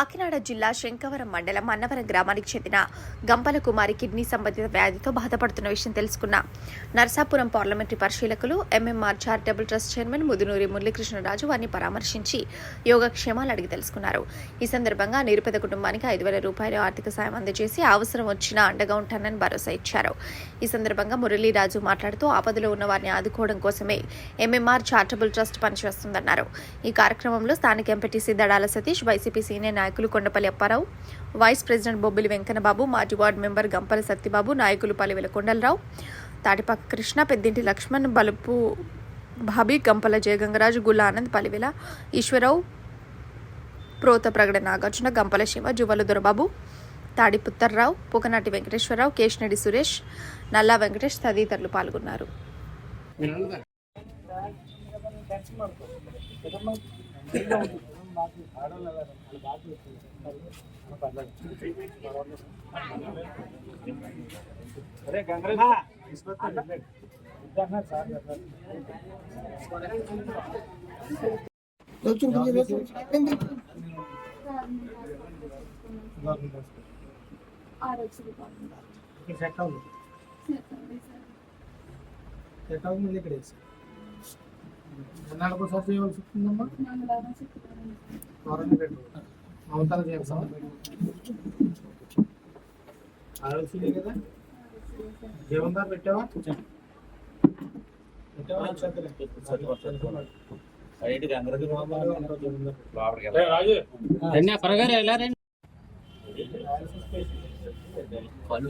కాకినాడ జిల్లా శంకవరం మండలం అన్నవరం గ్రామానికి చెందిన గంపల కుమారి కిడ్నీ సంబంధిత వ్యాధితో బాధపడుతున్న విషయం తెలుసుకున్న. నర్సాపురం పార్లమెంటరీ పరిశీలకులు MMR charitable trust chairman Mudunuri Muralikrishnaraju వారిని పరామర్శించి యోగక్షేమాలు అడిగి తెలుసుకున్నారు. ఈ సందర్భంగా నిరుపేద కుటుంబానికి ఐదు వేల రూపాయలు ఆర్థిక సాయం అందజేసి అవసరం వచ్చినా అండగా ఉంటానని భరోసా ఇచ్చారు. ఈ సందర్భంగా మురళీరాజు మాట్లాడుతూ ఆపదలో ఉన్న వారిని ఆదుకోవడం కోసమే ఎంఎంఆర్ చారిటబుల్ ట్రస్ట్ పనిచేస్తుందన్నారు. ఈ కార్యక్రమంలో స్థానిక MPTC Dadala Satish YCP senior నాయకులు కొండపల్లి అప్పారావు వైస్ ప్రెసిడెంట్ బొబ్బిలి వెంకన్నబాబు మాజీ వార్డు మెంబర్ గంపల సత్తిబాబు నాయకులు పలివెల కొండలరావు తాటిపాక కృష్ణ పెద్దింటి లక్ష్మణ్ బలుపు భాబి గంపల జయగంగరాజు గుల్ల ఆనంద్ పలివెల ఈశ్వరరావు ప్రోత ప్రగడ నాగార్జున గంపల శివ జువల దొరబాబు తాడి పుత్తర్రావు పుకనాటి వెంకటేశ్వరరావు కేశనడి సురేష్ నల్లా వెంకటేష్ తదితరులు పాల్గొన్నారు. अरे गंगरेश इसमें तो इधर ना साथ సెట్ అవుతుంది సెట్ అవుతుంది మళ్ళీ ఇక్కడ వేసి ఎన్నాళ్ళకి ఒకసారి చేయవలసి వస్తుందమ్మా వారానికి రెండు అవతల చేస్తాం ఆరోగ్యం కదా జీవన్ పెట్టావా పెట్టావా చేతులే. రండి పరగారు ఎలా రండి జీవన్